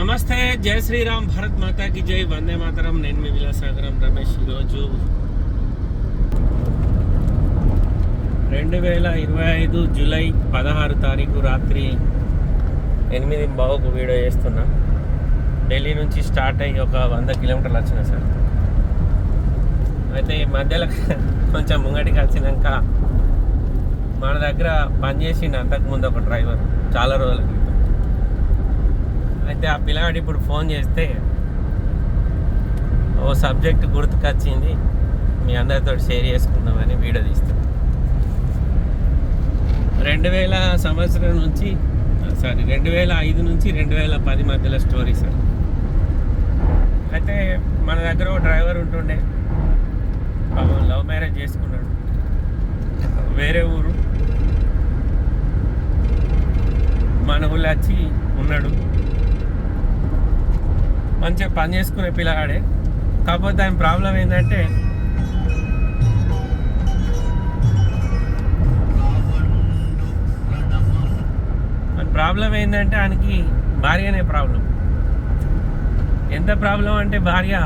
నమస్తే జయ శ్రీరామ్ భరత్ మాతాకి జై వందే మాతరం. నేను మీ విలాసాగరం రమేష్ ఈరోజు రెండు వేల ఇరవై ఐదు జూలై పదహారు తారీఖు రాత్రి ఎనిమిది బావుకు వీడియో చేస్తున్నా. ఢిల్లీ నుంచి స్టార్ట్ అయ్యి ఒక వంద కిలోమీటర్లు వచ్చిన సార్. అయితే ఈ మధ్యలో కొంచెం ముంగటికి వచ్చినాక మన దగ్గర పనిచేసింది అంతకుముందు ఒక డ్రైవర్. చాలా రోజులకి. అయితే ఆ పిల్లగాడు ఇప్పుడు ఫోన్ చేస్తే ఓ సబ్జెక్ట్ గుర్తుకొచ్చింది మీ అందరితో షేర్ చేసుకుందామని వీడియో తీస్తాం రెండు వేల సంవత్సరం నుంచి సారీ రెండు వేల ఐదు నుంచి రెండు వేల పది మధ్యలో స్టోరీ సార్. అయితే మన దగ్గర ఒక డ్రైవర్ ఉంటుండే పాపం లవ్ మ్యారేజ్ చేసుకున్నాడు. వేరే ఊరు. మన ఊళ్ళో వచ్చి ఉన్నాడు. మంచిగా పని చేసుకునే పిల్లగాడే. కాకపోతే దాని ప్రాబ్లం ఏంటంటే ప్రాబ్లం ఏంటంటే ఆయనకి భార్యనే ప్రాబ్లం. ఎంత ప్రాబ్లం అంటే భార్య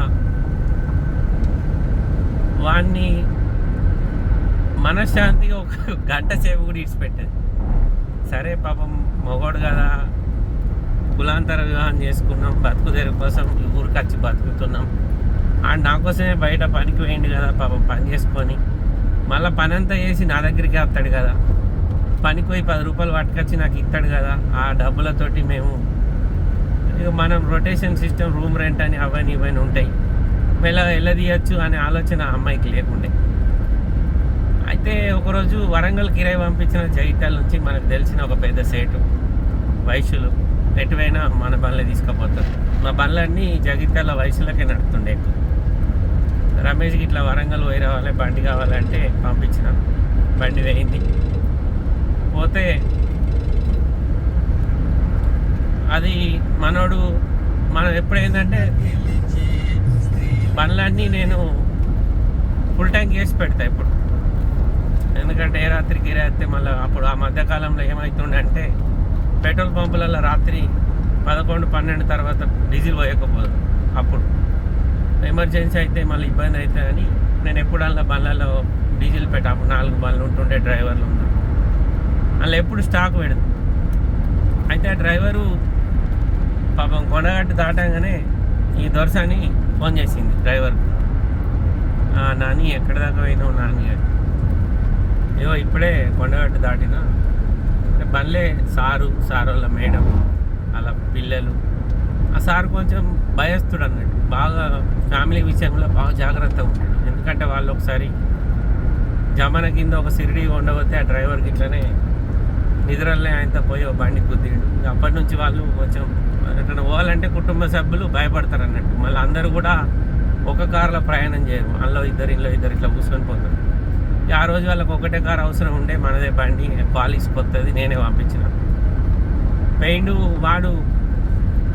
వాడిని మనశ్శాంతిగా ఒక గంట సేపు కూడా ఇడిచిపెట్టేది. సరే పాపం మగోడు కదా కులాంతర వివాహం చేసుకున్నాం బతుకు తెరువు కోసం ఊరికి వచ్చి బతుకుతున్నాం. ఆడు నా కోసమే బయట పనికి పోయిండు కదా పాపం పని చేసుకొని. మళ్ళీ పని అంతా చేసి నా దగ్గరికి వస్తాడు కదా. పనికి పోయి పది రూపాయలు పట్టుకొచ్చి నాకు ఇస్తాడు కదా ఆ డబ్బులతోటి మేము ఇక మనం రొటేషన్ సిస్టమ్ రూమ్ రెంట్ అని అవన్నీ ఇవన్నీ ఉంటాయి. ఎలా వెళ్ళదీయచ్చు అనే ఆలోచన అమ్మాయికి లేకుండే. అయితే ఒకరోజు వరంగల్ కిరాయి పంపించిన జైతాల నుంచి మనకు తెలిసిన ఒక పెద్ద సేటు వైశ్యులు. ఎటువైనా మన బండ్లే తీసుకుపోతారు. మా బండ్లన్నీ జగిత్యాల వయసులకే నడుతుండే ఎక్కువ. రమేష్కి ఇట్లా వరంగల్ పోయి రావాలి బండి కావాలంటే పంపించిన. బండి వేయింది పోతే అది మనోడు మనం ఎప్పుడైందంటే బండ్లన్నీ నేను ఫుల్ ట్యాంక్ వేసి పెడతా ఇప్పుడు. ఎందుకంటే ఏ రాత్రికి ఏ రాత్రి మళ్ళీ అప్పుడు ఆ మధ్యకాలంలో ఏమవుతుండే అంటే పెట్రోల్ పంపులలో రాత్రి పదకొండు పన్నెండు తర్వాత డీజిల్ పోయకపోదు. అప్పుడు. ఎమర్జెన్సీ అయితే మళ్ళీ ఇబ్బంది అవుతుంది అని నేను ఎప్పుడల్లా బండ్లలో డీజిల్ పెట్ట అప్పుడు నాలుగు బండ్లు ఉంటుండే డ్రైవర్లు ఉన్నారు అలా ఎప్పుడు స్టాక్ పెడదు అయితే ఆ డ్రైవరు పాపం కొనగట్టు దాటంగానే ఈ దొరసాని ఫోన్ చేసింది డ్రైవర్ నాని ఎక్కడ దాకా పోయినావు నాని? అని. ఏవో ఇప్పుడే కొండగట్టు దాటినా. బండ్లే సారు సార్ వాళ్ళ మేడం అలా పిల్లలు. ఆ సార్ కొంచెం భయస్తుడు అన్నట్టు. బాగా ఫ్యామిలీ విషయంలో బాగా జాగ్రత్తగా ఉంటాడు. ఎందుకంటే వాళ్ళు ఒకసారి జమన కింద ఒక సిరిడి ఉండబోతే ఆ డ్రైవర్కి ఇట్లనే నిద్రలనే ఆయనతో పోయి ఒక బండి గుద్దిండు. అప్పటి నుంచి వాళ్ళు కొంచెం ఎక్కడికైనా పోవాలంటే కుటుంబ సభ్యులు భయపడతారు అన్నట్టు. మళ్ళీ అందరూ కూడా ఒక కారులో ప్రయాణం చేయరు. అందులో ఇద్దరు ఇంట్లో ఇద్దరు ఇట్లా కూర్చొని పోతారు. ఆ రోజు వాళ్ళకి ఒకటే కారు అవసరం ఉండే మనదే బండి పాలిష్ కొత్తది నేనే పంపించిన పెయింట్ వాడు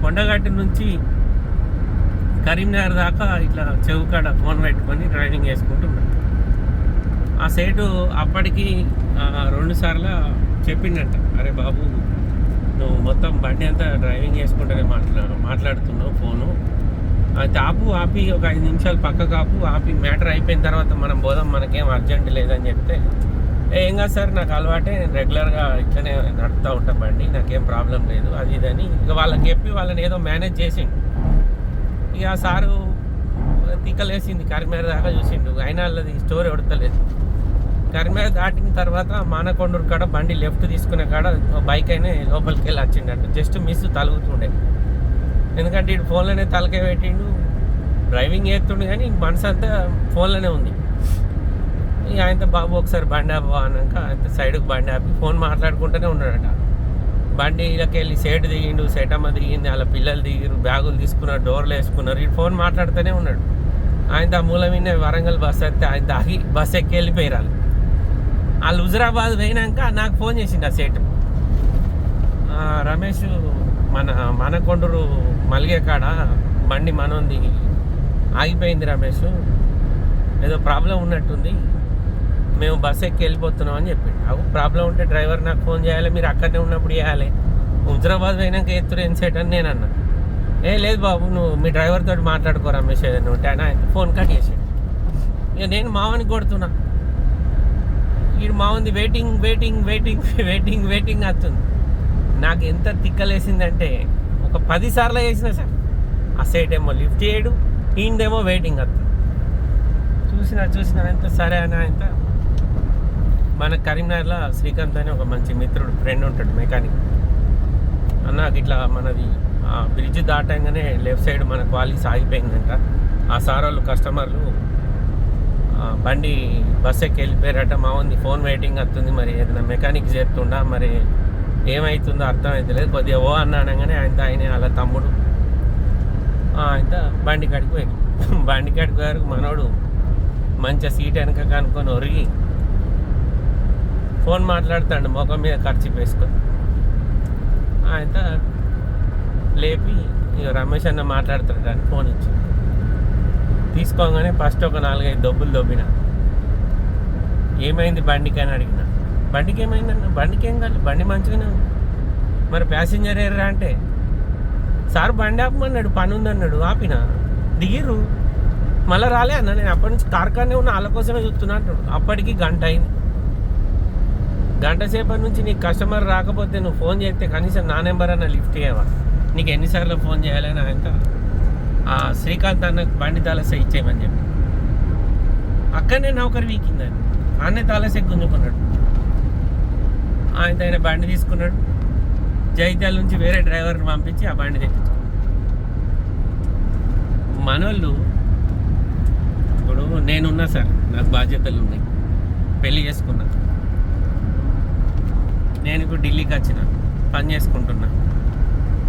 కొండగట్టు నుంచి కరీంనగర్ దాకా ఇట్లా చెవుకాడ ఫోన్ పెట్టుకొని డ్రైవింగ్ చేసుకుంటున్నాడు ఆ సేటు అప్పటికి రెండు సార్లు చెప్పిండట అరే బాబు నువ్వు మొత్తం బండి అంతా డ్రైవింగ్ చేసుకుంటూనే మాట్లాడు మాట్లాడుతున్నావు ఫోను. ఆపు ఆపి ఒక ఐదు నిమిషాలు పక్కకు ఆపు ఆపి మ్యాటర్ అయిపోయిన తర్వాత మనం పోదాం మనకేం అర్జెంట్ లేదని చెప్తే ఏం కాదు సార్ నాకు అలవాటే నేను రెగ్యులర్గా ఇట్లనే నడుపుతూ ఉంటా బండి నాకేం ప్రాబ్లం లేదు అది ఇదని ఇక వాళ్ళకి చెప్పి వాళ్ళని ఏదో మేనేజ్ చేసిండు. ఇక ఆ సారు తిక్కలేసింది కరిమేర దాకా చూసిండు. అయినా వాళ్ళది స్టోరీ ఎడతలేదు కరిమేర దాటిన తర్వాత మానకొండూరు కాడ బండి లెఫ్ట్ తీసుకునే కాడ బైక్ అయినా లోపలికి వెళ్ళి వచ్చిండంట. జస్ట్ మిస్ తలుగుతుండే. ఎందుకంటే ఇటు ఫోన్లోనే తలకాయ పెట్టిండు. డ్రైవింగ్ చేస్తుండు కానీ మనసు అంతా ఫోన్లోనే ఉంది. ఇక ఆయనతో బాబు ఒకసారి బండి ఆపా అన్నాక ఆయన సైడ్కి బండి ఆపి ఫోన్ మాట్లాడుకుంటూనే ఉన్నాడట. బండి ఇళ్ళకి వెళ్ళి సేటు దిగిండు సెటమ్మ దిగింది వాళ్ళ పిల్లలు దిగిరు బ్యాగులు తీసుకున్నారు డోర్లు వేసుకున్నారు ఇటు ఫోన్ మాట్లాడుతూనే ఉన్నాడు. ఆయన ఆ మూల మీద వరంగల్ బస్సు వస్తే ఆయన దాగి బస్ ఎక్కి వెళ్ళిపోయారు వాళ్ళు. వాళ్ళు హుజరాబాద్ పోయినాక నాకు ఫోన్ చేసిండు ఆ సేటు. రమేష్ మన మన కొండూరు మలిగే కాడ బండి మనోంది ఆగిపోయింది రమేష్. ఏదో ప్రాబ్లం ఉన్నట్టుంది. మేము బస్ ఎక్కి వెళ్ళిపోతున్నాం అని చెప్పిండు. అవు ప్రాబ్లం ఉంటే డ్రైవర్ నాకు ఫోన్ చేయాలి మీరు అక్కడనే ఉన్నప్పుడు చేయాలి. హుజరాబాద్ పోయినాక ఎత్తురు ఏం అని నేను అన్నా ఏ లేదు బాబు నువ్వు మీ డ్రైవర్ తోటి మాట్లాడుకో రమేష్ ఏదైనా ఉంటే ఆయన ఫోన్ కట్ చేసాడు. ఇక నేను మావని కొడుతున్నా. వీడు మావంది waiting waiting waiting waiting waiting వస్తుంది నాకు ఎంత తిక్కలేసిందంటే ఒక పది సార్లు వేసిన సార్. ఆ సైడ్ ఏమో లిఫ్ట్ చేయడు ఈయనదేమో వెయిటింగ్ వస్తుంది చూసిన చూసిన ఎంత సరే అని ఎంత. మన కరీంనగర్లో శ్రీకాంత్ అని ఒక మంచి మిత్రుడు ఫ్రెండ్ ఉంటాడు మెకానిక్ అన్న ఇట్లా మనది ఆ బ్రిడ్జ్ దాటంగానే లెఫ్ట్ సైడ్ మన క్వాలిటీస్ ఆగిపోయిందంట ఆ సార్ వాళ్ళు కస్టమర్లు బండి బస్ ఎక్కి వెళ్ళిపోయారట మా ఉంది ఫోన్ వెయిటింగ్ వస్తుంది మరి ఏదైనా మెకానిక్ చేస్తుండా మరి ఏమవుతుందో అర్థమవుతలేదు కొద్దిగా ఓ అన్న అనగానే ఆయన ఆయన వాళ్ళ తమ్ముడు. ఆయన బండి కాడికి పోయి బండి కాడికి పోయారు మనోడు మంచిగా సీట్ వెనక కనుక్కొని ఒరిగి ఫోన్ మాట్లాడుతాడు. ముఖం మీద ఖర్చు వేసుకొని. ఆయన లేపి రమేష్ అన్న మాట్లాడుతాడు అని ఫోన్ ఇచ్చి. తీసుకోగానే ఫస్ట్ ఒక నాలుగైదు దొబ్బులు దొబ్బిన. ఏమైంది బండికి అని అడిగిన. బండికి ఏమైందన్న బండికి ఏం కాదు బండి మంచిగానే ఉంది. మరి ప్యాసింజర్ ఎర్రా అంటే? సార్ బండి ఆపమన్నాడు పని ఉందన్నాడు ఆపిన? దిగిర్రు. మళ్ళీ రాలే అన్న నేను అప్పటి నుంచి కార్ఖానే ఉన్న వాళ్ళ కోసమే చూస్తున్నా అంటాడు అప్పటికి గంట అయింది. గంట సేపటి నుంచి నీకు కస్టమర్ రాకపోతే నువ్వు ఫోన్ చేస్తే కనీసం నా నెంబర్ అన్న లిఫ్ట్ చేయవా? నీకు ఎన్నిసార్లు ఫోన్ చేయాలని ఆయన ఆ శ్రీకాంత్ అన్న బండి తలస ఇచ్చేయమని చెప్పి. అక్కడనే నౌకరు వీకిందని. ఆనే తాలసే గుంజుకున్నాడు. ఆయన ఆయన బండి తీసుకున్నాడు. జైత్యాల నుంచి వేరే డ్రైవర్ని పంపించి ఆ బండి తెప్పించాడు మనోళ్ళు ఇప్పుడు నేనున్నా సార్ నాకు బాధ్యతలు ఉన్నాయి. పెళ్ళి చేసుకున్నా. నేను ఇప్పుడు ఢిల్లీకి వచ్చిన పని చేసుకుంటున్నా.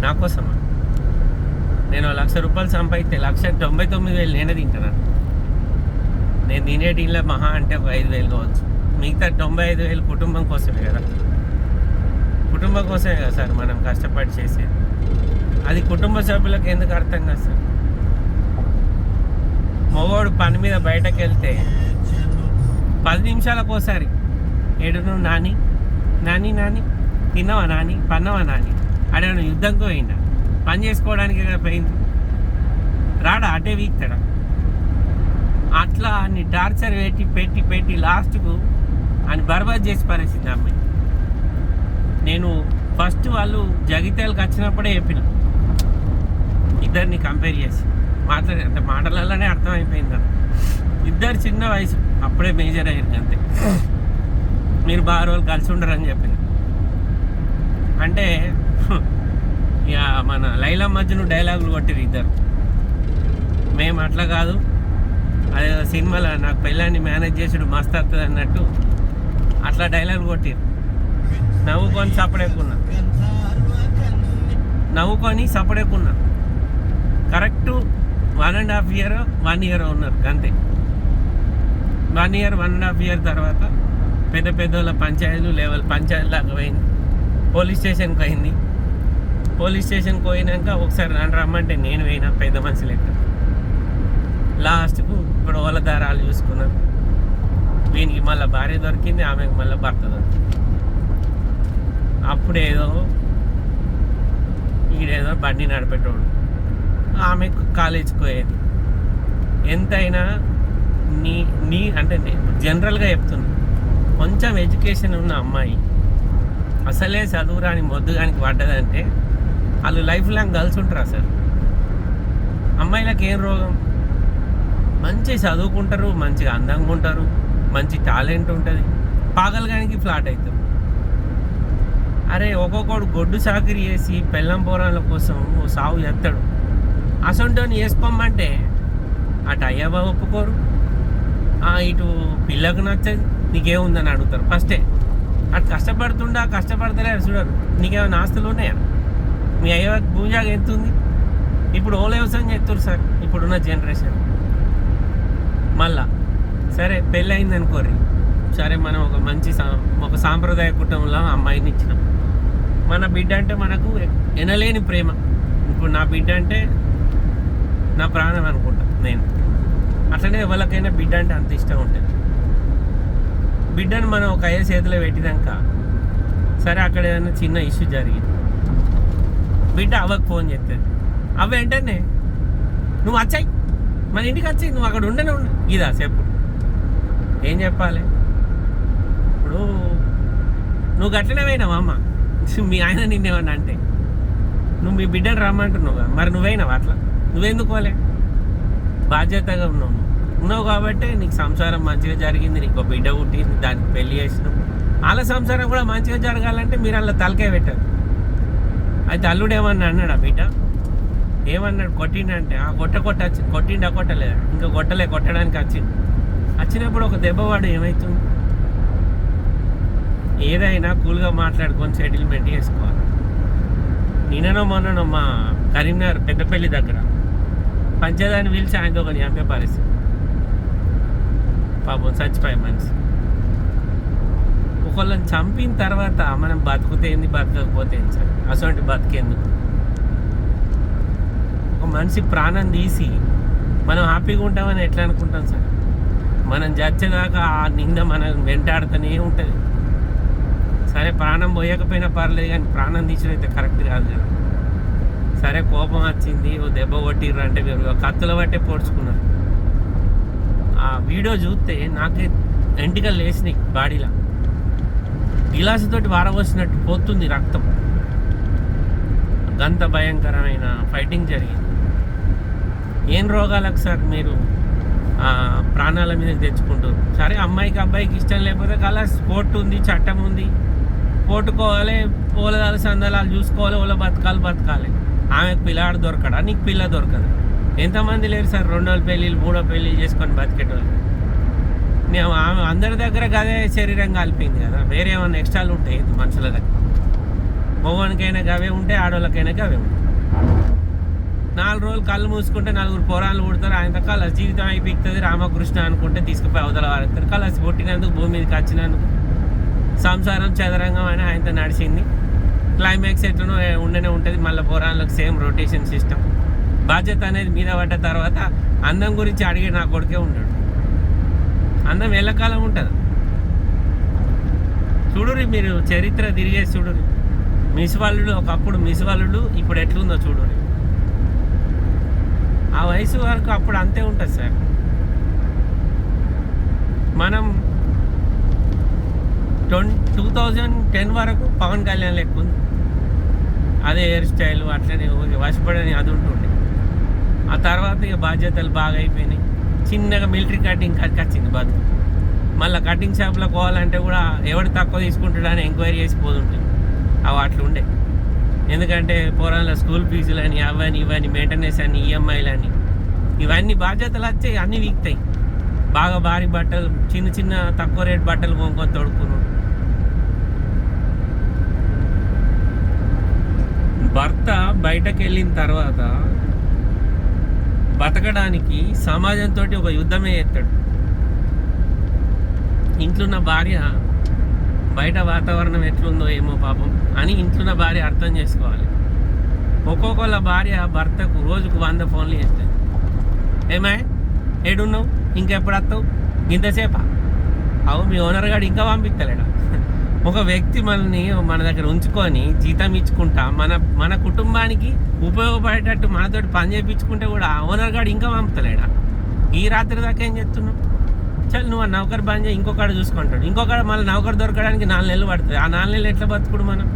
నా కోసమా? నేను లక్ష రూపాయలు సంపాదిస్తే లక్ష తొంభై తొమ్మిది వేలు నేనే తింటున్నాను నేను తినే దీనిలో మహా అంటే ఒక ఐదు వేలు కావచ్చు. మిగతా తొంభై ఐదు వేలు కుటుంబం కోసమే కదా. కుటుంబం కోసమే కదా సార్ మనం కష్టపడి చేసేది? అది కుటుంబ సభ్యులకు ఎందుకు అర్థం కాదు సార్? మగవాడు పని మీద బయటకు వెళ్తే పది నిమిషాలకు ఒకసారి ఏడును నాని నాని నాని తిన్నావా నాని పన్నవా నాని? అడగను యుద్ధంకో పోయిందా పని చేసుకోవడానికి కదా పోయింది? రాడా? అటే వీక్తాడా? అట్లా అన్ని టార్చర్ పెట్టి పెట్టి పెట్టి లాస్ట్కు అని బర్బాద్ చేసి పరిస్థితి అమ్మాయి. నేను ఫస్ట్ వాళ్ళు జగిత్యాలకు వచ్చినప్పుడే చెప్పిన. ఇద్దరిని కంపేర్ చేసి. మాట్లాడే అంటే మాటలలోనే అర్థమైపోయింది నాకు. ఇద్దరు చిన్న వయసు. అప్పుడే మేజర్ అయ్యారు అంతే. మీరు బాగా రోజులు కలిసి ఉండరని చెప్పిన. అంటే ఇక మన లైలా మధ్యను డైలాగులు కొట్టిరు ఇద్దరు. మేము అట్లా కాదు. అదే సినిమాలో నాకు పెళ్ళాన్ని మేనేజ్ చేసుడు మస్తు వస్తుంది అన్నట్టు అట్లా డైలాగులు కొట్టిరు నవ్వుకొని సపడేకున్నా. నవ్వుకొని సపడేకున్నా. Correct one and half year one year ఉన్నారు అంతే. One year one and half year తర్వాత పెద్ద పెద్ద వాళ్ళ పంచాయతీలు లెవెల్ పంచాయతీ పోయింది. పోలీస్ స్టేషన్కి పోయింది. పోలీస్ స్టేషన్కి పోయినాక ఒకసారి నన్ను రమ్మంటే నేను పోయినా పెద్ద మనిషి లెక్క. లాస్ట్కు ఇప్పుడు వాళ్ళ దారాలు చూసుకున్నాను వీనికి మళ్ళీ భార్య దొరికింది ఆమెకు మళ్ళీ భర్త దొరికింది. అప్పుడేదో ఈడేదో బండి నడిపేటోడు. ఆమె కాలేజీకి పోయేది. ఎంతైనా నీ నీ అంటే నేను జనరల్గా చెప్తున్నా. కొంచెం ఎడ్యుకేషన్ ఉన్న అమ్మాయి అసలే చదువురాని మొద్దుగానికి పడ్డదంటే వాళ్ళు లైఫ్ లాంగ్ కలిసి ఉంటారు అసలు అమ్మాయిలకు ఏం రోగం? మంచి చదువుకుంటారు మంచిగా అందంగా ఉంటారు మంచి టాలెంట్ ఉంటుంది. పాగలగానికి ఫ్లాట్ అవుతారు. అరే ఒక్కొక్కడు గొడ్డు చాకరీ చేసి పెళ్ళం పోరాల కోసం ఓ సాగు చేస్తాడు. అసొంటోని వేసుకోమంటే అటు అయ్యవ ఒప్పుకోరు. ఇటు పిల్లకు నచ్చదు. నీకేముందని అడుగుతారు. ఫస్టే అటు కష్టపడుతుండా కష్టపడతలే చూడరు. నీకేమైనా ఆస్తులు ఉన్నాయా? మీ అయ్యవ భూజాగ ఎంత ఉంది ఇప్పుడు ఓ వ్యవసాయం చేస్తారు సార్. ఇప్పుడున్న జనరేషన్. మళ్ళా సరే పెళ్ళి అయిందనుకోరి సరే మనం ఒక మంచి సా- ఒక సాంప్రదాయ కుటుంబంలో అమ్మాయిని ఇచ్చినాం. మన బిడ్డ అంటే మనకు ఎనలేని ప్రేమ. ఇప్పుడు నా బిడ్డ అంటే నా ప్రాణం అనుకుంటా నేను. అట్లనే ఎవరికైనా బిడ్డ అంటే అంత ఇష్టం ఉంటుంది. బిడ్డను మనం ఒక అయ్యే చేతిలో పెట్టినాక సరే అక్కడ ఏదైనా చిన్న ఇష్యూ జరిగింది. బిడ్డ అవ్వకు ఫోన్ చేస్తుంది. అవి వెంటనే నువ్వు వచ్చాయి. మన ఇంటికి వచ్చి నువ్వు అక్కడ ఉండనే ఉండు. ఇదా చెప్పు. ఏం చెప్పాలి? ఇప్పుడు నువ్వు గట్లనే పోయినావా అమ్మ? మీ ఆయన నిన్నేమన్నా అంటే? నువ్వు మీ బిడ్డను రమ్మంటున్నావు మరి నువ్వైనావు అట్లా? నువ్వెందుకు పోలే? బాధ్యతగా ఉన్నావు ఉన్నావు కాబట్టి నీకు సంసారం మంచిగా జరిగింది నీకు ఒక బిడ్డ పుట్టింది దానికి పెళ్ళి చేసినావు. వాళ్ళ సంసారం కూడా మంచిగా జరగాలంటే మీరు అలా తలకే పెట్టారు అయితే అల్లుడు ఏమన్నా అన్నాడు ఆ బిడ్డ? ఏమన్నాడు? కొట్టిండంటే ఆ కొట్ట కొట్ట కొట్టిండా కొట్టలేదు? ఇంకా కొట్టలే కొట్టడానికి వచ్చింది వచ్చినప్పుడు ఒక దెబ్బవాడు ఏమవుతుంది ఏదైనా కూల్గా మాట్లాడుకొని సెటిల్మెంట్ చేసుకోవాలి. నిన్ననో మొన్ననో మా కరీంనగర్ పెద్దపల్లి దగ్గర పంచదాన్ని పిలిచి ఆయనతో ఒక చంపే పరిస్థితి. పాపం చచ్చిపోయి మనిషి. ఒకళ్ళని చంపిన తర్వాత మనం బతుకుతే ఏంది బతకకపోతే ఏంది సార్? అటువంటి బతికేందుకు? ఒక మనిషి ప్రాణం తీసి మనం హ్యాపీగా ఉంటామని ఎట్లా అనుకుంటాం సార్? మనం చచ్చేదాకా ఆ నింద మనం వెంటాడుతూనే ఉంటుంది. సరే ప్రాణం పోయకపోయినా పర్లేదు కానీ ప్రాణం తీసినైతే కరెక్ట్ కాదు కదా. సరే కోపం వచ్చింది ఓ దెబ్బ కొట్టిర్రు అంటే మీరు కత్తుల బట్టే పోడ్చుకున్నారు. ఆ వీడియో చూస్తే నాకే ఎంటికలు లేచినాయి బాడీలో. గిలాసుతోటి వారవచ్చినట్టు పోతుంది రక్తం. గంత భయంకరమైన ఫైటింగ్ జరిగింది. ఏం రోగాలకు సార్ మీరు ప్రాణాల మీద తెచ్చుకుంటారు సరే అమ్మాయికి అబ్బాయికి ఇష్టం లేకపోతే కలా స్పోర్ట్ ఉంది చట్టం ఉంది. కొట్టుకోవాలి పూలదాలు సందలాలు చూసుకోవాలి వాళ్ళ బతకాలి బతకాలి. ఆమెకు పిల్లాడు దొరకడా? నీకు పిల్ల దొరకదు. ఎంతమంది లేరు సార్? రెండో పెళ్ళిళ్ళు మూడో పెళ్ళిళ్ళు చేసుకొని బతికేటోళ్ళు. నేను ఆమె అందరి దగ్గర అదే శరీరం కలిపింది కదా. వేరే ఏమైనా ఎక్స్ట్రాలు ఉంటాయి మనుషుల దగ్గర? మగవానికైనా గవే ఉంటాయి ఆడవాళ్ళకైనా గవే ఉంటాయి నాలుగు రోజులు కళ్ళు మూసుకుంటే నలుగురు పోరాలు పుడతారు. ఆయన కలసి జీవితం అయిపోతుంది రామకృష్ణ అనుకుంటే తీసుకుపోయి అవతల వారెత్తారు కలసి పుట్టినందుకు భూమి మీదకి వచ్చినందుకు. సంసారం చదరంగం అని ఆయనతో నడిచింది. క్లైమాక్స్ ఎట్లనో ఉండనే ఉంటుంది. మళ్ళీ పోరాళ్ళకి సేమ్ రొటేషన్ సిస్టమ్ బాధ్యత అనేది మీద పడ్డ తర్వాత అందం గురించి అడిగే నా కొడుకే ఉన్నాడు అందం ఎల్లకాలం ఉంటుంది. చూడురి మీరు చరిత్ర తిరిగేసి చూడురి మిసివాళ్ళు ఒకప్పుడు మిసివాళ్ళు ఇప్పుడు ఎట్లుందో చూడురి ఆ వయసు వరకు అప్పుడు అంతే ఉంటుంది సార్. మనం ట్వంటీ టూ థౌజండ్ టెన్ వరకు పవన్ కళ్యాణ్ లెక్క ఉంది. అదే హెయిర్ స్టైల్ అట్లనే వశపడని అది ఉంటుండే. ఆ తర్వాత ఇక బాధ్యతలు బాగా అయిపోయినాయి. చిన్నగా మిలిటరీ కటింగ్ వచ్చింది బతుకు మళ్ళీ కటింగ్ షాప్లో పోవాలంటే కూడా ఎవడు తక్కువ తీసుకుంటాడని ఎంక్వైరీ చేసి పోతుంటుంది అవి అట్లుండే ఎందుకంటే పోరాల స్కూల్ ఫీజులు అని అవని ఇవని మెయింటెనెన్స్ అని ఈఎంఐలు అని. ఇవన్నీ బాధ్యతలు వచ్చాయి అన్నీ వీక్తాయి. బాగా భారీ బట్టలు చిన్న చిన్న తక్కువ రేట్ బట్టలు కొనుక్కొని తొడుక్కును భర్త బయటకు వెళ్ళిన తర్వాత బతకడానికి సమాజంతో ఒక యుద్ధమే ఎత్తాడు ఇంట్లో ఉన్న భార్య బయట వాతావరణం ఎట్లుందో ఏమో పాపం అని ఇంట్లో ఉన్న భార్య అర్థం చేసుకోవాలి. ఒక్కొక్కళ్ళ భార్య భర్తకు రోజుకు వంద ఫోన్లు చేస్తుంది. ఏమే? ఏడున్నావు? ఇంకెప్పుడు వస్తావు? ఇంతసేపా? అవు మీ ఓనర్ గారు ఇంకా పంపిస్తలేడా? ఒక వ్యక్తి మనల్ని మన దగ్గర ఉంచుకొని జీతం ఇచ్చుకుంటా మన మన కుటుంబానికి ఉపయోగపడేటట్టు మనతో పని చేయించుకుంటే కూడా ఓనర్ గాడు ఇంకా పంపుతలేడా? ఈ రాత్రి దాకా ఏం చేస్తున్నావు? చల్ నువ్వు ఆ నౌకర్ బంద్ చేయి ఇంకొకటి చూసుకుంటాడు. ఇంకొకటి మళ్ళీ నౌకర్ దొరకడానికి నాలుగు నెలలు పడుతుంది. ఆ నాలుగు నెలలు ఎట్లా బతుకుడు మనం?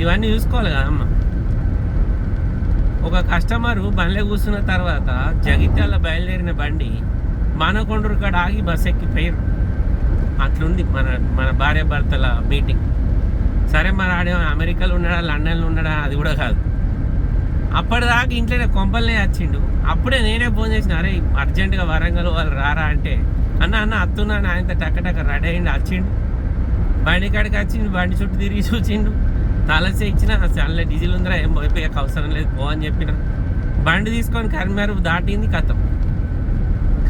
ఇవన్నీ చూసుకోవాలి కదా అమ్మ. ఒక కస్టమరు బండ్లో కూర్చున్న తర్వాత జగిత్యాల బయలుదేరిన బండి మానకొండూరు కాడ ఆగి బస్ ఎక్కిపోయారు అట్లుంది మన మన భార్య భర్తల మీటింగ్ సరే మరి ఆడే అమెరికాలో ఉన్నాడా లండన్లో ఉన్నాడా అది కూడా కాదు. అప్పటిదాకా ఇంట్లోనే కొంపల్నే వచ్చిండు అప్పుడే నేనే ఫోన్ చేసిన అరే అర్జెంటుగా వరంగల్ వాళ్ళు రారా అంటే. అన్న అన్న అత్తున్నాను ఆయనతో టక్క టక్క రెడీ అయ్యిండు వచ్చిండు బండి కాడికి వచ్చిండు బండి చుట్టూ తిరిగి చూచిండు తలసే ఇచ్చిన చాలా డీజిల్ ఉందిరా ఏం పోయిపోయాక అవసరం లేదు పో అని చెప్పిన. బండి తీసుకొని కరిమేరు దాటింది కథం.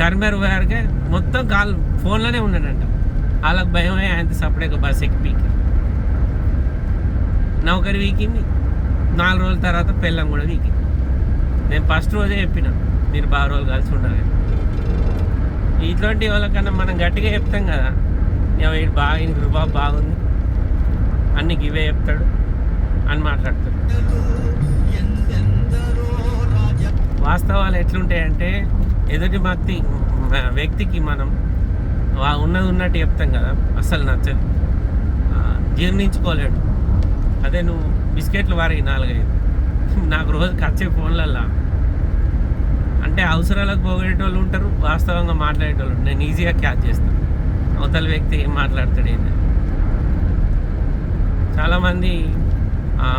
కరిమేరు పోయారుగా మొత్తం కాల్ ఫోన్లోనే ఉన్నాడంట. వాళ్ళకి భయం ఆయన ఆయనతో సపరేట్గా బస్ ఎక్కి పీకి నౌకరి వీకింది నాలుగు రోజుల తర్వాత పెళ్ళం కూడా వీకింది నేను ఫస్ట్ రోజే చెప్పిన మీరు బాగా రోజులు కలిసి ఉండాలి ఇటువంటి వాళ్ళకన్నా మనం గట్టిగా చెప్తాం కదా ఇక వీడు బాగా ఈయన రుబాబు బాగుంది అన్ని ఇవే చెప్తాడు అని మాట్లాడతాడు వాస్తవాలు ఎట్లుంటాయంటే ఎదుటి వ్యక్తి వ్యక్తికి మనం ఉన్నది ఉన్నట్టు చెప్తాం కదా. అస్సలు నచ్చదు. జీర్ణించుకోలేడు. అదే నువ్వు బిస్కెట్లు వారి నాలుగైదు. నాకు రోజు ఖర్చే ఫోన్లల్లా. అంటే అవసరాలకు పోగేటోళ్ళు ఉంటారు వాస్తవంగా మాట్లాడేటోళ్ళు నేను ఈజీగా క్యాచ్ చేస్తాను అవతల వ్యక్తి ఏం మాట్లాడతాడు ఏంది? చాలామంది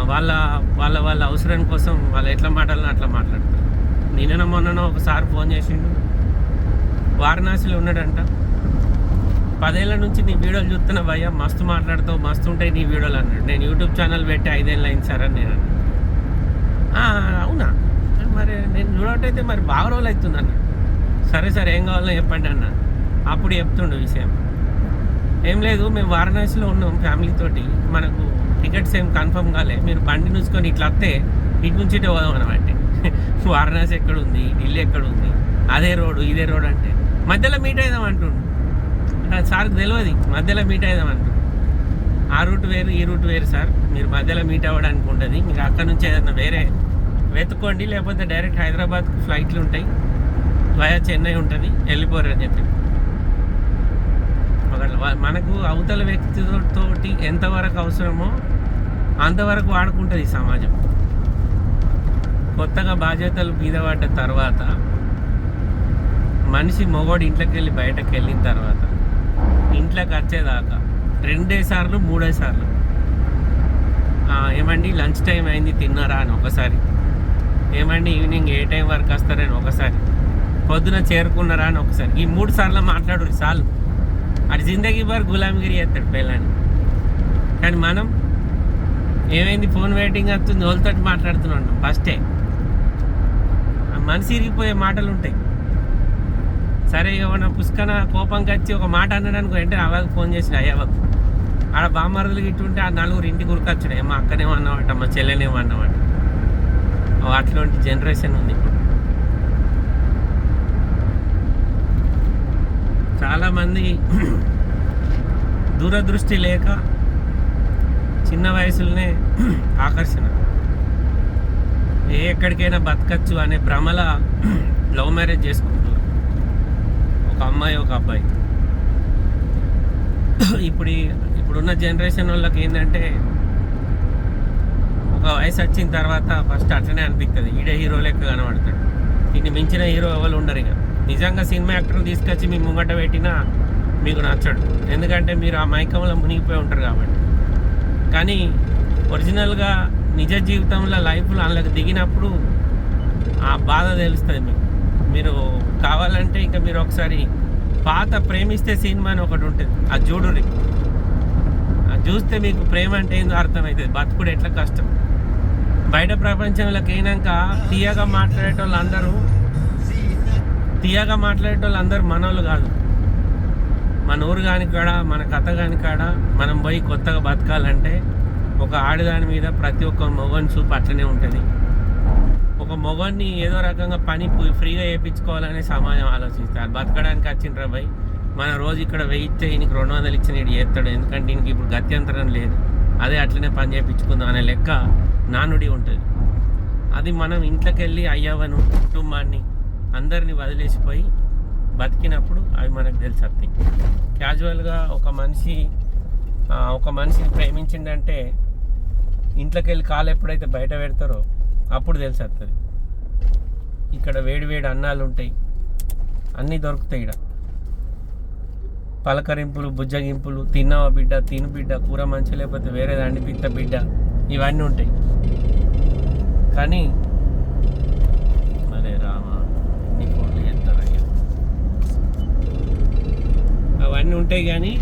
వాళ్ళ వాళ్ళ వాళ్ళ అవసరం కోసం వాళ్ళు ఎట్లా మాట్లాడాలని అట్లా మాట్లాడతారు. నిన్న మొన్ననో ఒకసారి ఫోన్ చేసిండు. వారణాసిలో ఉన్నాడంట. పదేళ్ళ నుంచి నీ వీడియోలు చూస్తున్న భయ మస్తు మాట్లాడుతావు మస్తు ఉంటాయి నీ వీడియోలు అన్నాడు. నేను యూట్యూబ్ ఛానల్ పెట్టి ఐదేళ్ళు అయింది సార్ అని నేను అవునా? మరి నేను చూడటైతే మరి బాగా రోజులు అవుతుంది అన్న సరే సరే ఏం కావాలో చెప్పండి అన్న అప్పుడు చెప్తుండు విషయం. ఏం లేదు మేము వారణాసిలో ఉన్నాం ఫ్యామిలీ తోటి. మనకు టికెట్స్ ఏం కన్ఫర్మ్ కాలే. మీరు బండి నుంచుకొని ఇట్లా వస్తే ఇటు నుంచి ఇటు పోదాం అనమాట వారణాసి ఎక్కడ ఉంది? ఢిల్లీ ఎక్కడ ఉంది? అదే రోడ్డు ఇదే రోడ్ అంటే. మధ్యలో మీట్ అవుదాం అంటుండు. సార్కి తెలియదు మధ్యలో మీట్ అయిదాం ఆ రూట్ వేరు ఈ రూట్ వేరు సార్. మీరు మధ్యలో మీట్ అవ్వడానికి ఉంటుంది మీరు అక్కడ నుంచి ఏదైనా వేరే వెతుక్కోండి లేకపోతే డైరెక్ట్ హైదరాబాద్కి ఫ్లైట్లు ఉంటాయి. వయా చెన్నై ఉంటుంది. వెళ్ళిపోరు అని చెప్పి. మనకు అవతల వ్యక్తితోటి ఎంతవరకు అవసరమో అంతవరకు వాడుకుంటుంది ఈ సమాజం. కొత్తగా బాధ్యతలు మీద పడ్డ తర్వాత మనిషి మొగోడు ఇంట్లోకి వెళ్ళి బయటకు వెళ్ళిన తర్వాత ఇంట్లోకి వచ్చేదాకా. రెండే సార్లు మూడే సార్లు. ఏమండి లంచ్ టైం అయింది తిన్నారా అని ఒకసారి. ఏమండి ఈవినింగ్ ఏ టైం వరకు వస్తారని ఒకసారి. పొద్దున చేరుకున్నారా అని ఒకసారి. ఈ మూడు సార్లు మాట్లాడు చాలు. అటు జిందగీ బార్ గులాంగిరి చేస్తాడు పిల్లని కానీ మనం ఏమైంది ఫోన్ వెయిటింగ్ వస్తుంది వాళ్ళతో మాట్లాడుతున్నాం ఫస్టే ఆ మనసు ఇరిగిపోయే మాటలు ఉంటాయి సరే ఏమన్నా పుష్కన కోపంకి వచ్చి ఒక మాట అన్నాడనుకో వెంటనే అవ్వకు ఫోన్ చేసిన అయ్యవకు ఆడ బామ్మరుదులు ఇట్టుంటే ఆ నలుగురు ఇంటికి ఉరకొచ్చుడే. మా అక్కనేమో అన్నమాట మా చెల్లెనేమో అన్నమాట. అట్లాంటి జనరేషన్ ఉంది ఇప్పుడు. చాలామంది దూరదృష్టి లేక చిన్న వయసులోనే ఆకర్షణ. ఏ ఎక్కడికైనా బతకచ్చు అనే భ్రమల లవ్ మ్యారేజ్ చేసుకుంటారు ఒక అమ్మాయి ఒక అబ్బాయి. ఇప్పుడు ఇప్పుడున్న జనరేషన్ వాళ్ళకి ఏంటంటే ఒక వయసు వచ్చిన తర్వాత ఫస్ట్ అట్లనే అనిపిస్తుంది ఈడే హీరో లెక్క కనబడతాడు. దీన్ని మించిన హీరో ఎవరు ఉండరు ఇక. నిజంగా సినిమా యాక్టర్ తీసుకొచ్చి మీ ముంగట పెట్టినా మీకు నచ్చడు. ఎందుకంటే మీరు ఆ మైకంలో మునిగిపోయి ఉంటారు కాబట్టి. కానీ ఒరిజినల్గా నిజ జీవితంలో లైఫ్లో అందులోకి దిగినప్పుడు ఆ బాధ తెలుస్తుంది మీకు. మీరు కావాలంటే ఇంకా మీరు ఒకసారి పాత ప్రేమిస్తే సినిమా అని ఒకటి ఉంటుంది. అది చూడుర్రి అది చూస్తే మీకు ప్రేమ అంటే ఏందో అర్థమవుతుంది. బతుకుడు ఎట్లా కష్టం. బయట ప్రపంచంలోకి అయినాక తీయగా మాట్లాడేటోళ్ళు అందరూ తీయగా మాట్లాడేటోళ్ళు అందరూ మనోళ్ళు కాదు. మన ఊరు కాని కాడ మన కథ కాని కాడ మనం పోయి కొత్తగా బతకాలంటే ఒక ఆడదాని మీద ప్రతి ఒక్క మొగన్ చూపు అట్లనే ఉంటుంది. ఒక మొగన్ని ఏదో రకంగా పని ఫ్రీగా వేయించుకోవాలనే సమాజం ఆలోచిస్తారు. బతకడానికి వచ్చిండ్రా భయ్? మన రోజు ఇక్కడ వెయిస్తే ఈయనకి రెండు వందలు ఇచ్చిన ఈడు చేస్తాడు. ఎందుకంటే ఈయనకి ఇప్పుడు గత్యంతరం లేదు. అదే అట్లనే పని చేయించుకుందాం అనే లెక్క నానుడి ఉంటుంది. అది మనం ఇంట్లోకి వెళ్ళి అయ్యవను కుటుంబాన్ని అందరిని వదిలేసిపోయి బతికినప్పుడు అవి మనకు తెలిసి క్యాజువల్గా ఒక మనిషి ఒక మనిషిని ప్రేమించిందంటే ఇంట్లోకి వెళ్ళి కాలు ఎప్పుడైతే బయట పెడతారో అప్పుడు తెలిసేస్తుంది ఇక్కడ వేడి వేడి అన్నాలు ఉంటాయి అన్నీ దొరుకుతాయి ఇక్కడ పలకరింపులు బుజ్జగింపులు తిన్నావా బిడ్డ తిను బిడ్డ కూర మంచి లేకపోతే వేరేది అండిపిత్త బిడ్డ ఇవన్నీ ఉంటాయి. కానీ అరే రామా నీ ఫోన్లు చేస్తారయ్యా అవన్నీ ఉంటాయి కానీ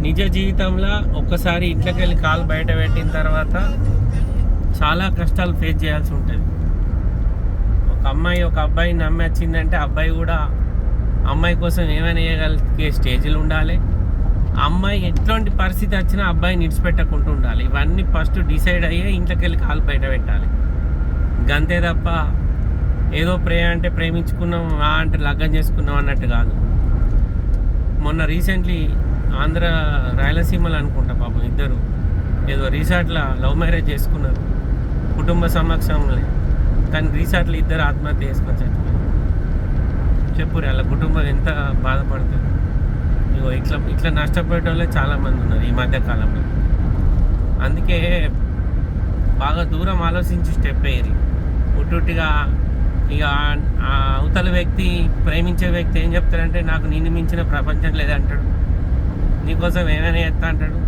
నిజ జీవితంలో ఒక్కసారి ఇంట్లోకి వెళ్ళి కాలు బయట పెట్టిన తర్వాత చాలా కష్టాలు ఫేస్ చేయాల్సి ఉంటుంది. ఒక అమ్మాయి ఒక అబ్బాయిని నమ్మి వచ్చిందంటే అబ్బాయి కూడా అమ్మాయి కోసం ఏమైనా చేయగలిగే స్టేజ్లు ఉండాలి. అమ్మాయి ఎట్లాంటి పరిస్థితి వచ్చినా అబ్బాయిని విడిచిపెట్టకుండా ఉండాలి. ఇవన్నీ ఫస్ట్ డిసైడ్ అయ్యే ఇంట్లోకి వెళ్ళి కాలు బయట పెట్టాలి. గంతే తప్ప ఏదో ప్రేమ అంటే ప్రేమించుకున్నాం ఆ అంటే లగ్గం చేసుకున్నాం అన్నట్టు కాదు. మొన్న రీసెంట్లీ ఆంధ్ర రాయలసీమలో అనుకుంటా పాపం ఇద్దరు ఏదో రిసార్ట్లో లవ్ మ్యారేజ్ చేసుకున్నారు. కుటుంబ సమక్షంలో కానీ రీసెంట్లీ ఇద్దరు ఆత్మహత్య చేసుకొని చచ్చిపోయారు చెప్పురు వాళ్ళ కుటుంబం ఎంత బాధపడుతుంది. ఇగో ఇట్లా ఇట్లా నష్టపోయే వాళ్ళే చాలామంది ఉన్నారు ఈ మధ్య కాలంలో. అందుకే బాగా దూరం ఆలోచించి స్టెప్ వేయరు. పుట్టుట్టిగా ఇక అవతల వ్యక్తి ప్రేమించే వ్యక్తి ఏం చెప్తాడంటే నాకు నిన్ను మించిన ప్రపంచం లేదంటాడు. నీకోసం ఏమైనా చేస్తా అంటాడు.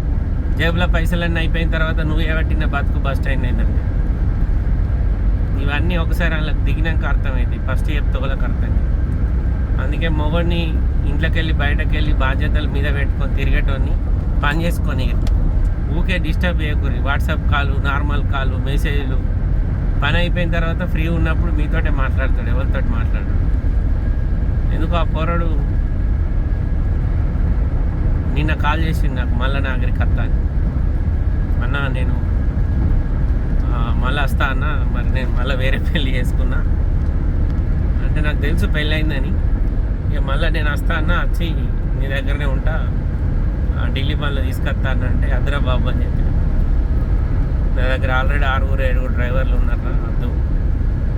జేబులో పైసలన్నీ అయిపోయిన తర్వాత నువ్వు ఏవట్టిన బతుకు బస్ స్టాండ్ అయిందంటే ఇవన్నీ ఒకసారి వాళ్ళకి దిగినాక అర్థమైంది. ఫస్ట్ చెప్తే వాళ్ళకి అర్థమైంది. అందుకే మొగడిని ఇంట్లోకి వెళ్ళి బయటకు వెళ్ళి బాధ్యతల మీద పెట్టుకొని తిరిగేటోని పని చేసుకొని ఊకే డిస్టర్బ్ చేయకూరి వాట్సాప్ కాలు నార్మల్ కాలు మెసేజ్లు. పని అయిపోయిన తర్వాత ఫ్రీ ఉన్నప్పుడు మీతోటే మాట్లాడతాడు ఎవరితో మాట్లాడు ఎందుకు ఆ పోరడు నిన్న కాల్ చేసిండు నాకు మళ్ళీ నాగరి కత్త అని నేను మళ్ళీ వస్తా అన్న మరి నేను మళ్ళీ వేరే పెళ్ళి చేసుకున్నా. అంటే నాకు తెలుసు పెళ్ళి అయిందని. ఇక మళ్ళీ నేను వస్తా అన్న వచ్చి నీ దగ్గరనే ఉంటా ఢిల్లీ మళ్ళీ తీసుకొస్తా అన్న అంటే అద్దరా బాబు అని చెప్పి. నా దగ్గర ఆల్రెడీ ఆరుగురు ఏడుగురు డ్రైవర్లు ఉన్నారు వద్దు.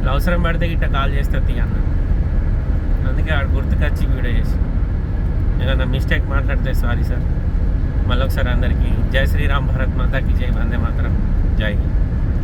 ఇలా అవసరం పడితే గిట్ట కాల్ చేస్తే తీ అన్న. అందుకే ఆడ గుర్తుకొచ్చి వీడియో చేసి. ఏదన్నా మిస్టేక్ మాట్లాడితే సారీ సార్. మళ్ళొకసారి అందరికీ జై శ్రీరామ్ భారత్ మాతాకి జై వందే మాత్రం. జై హింద్.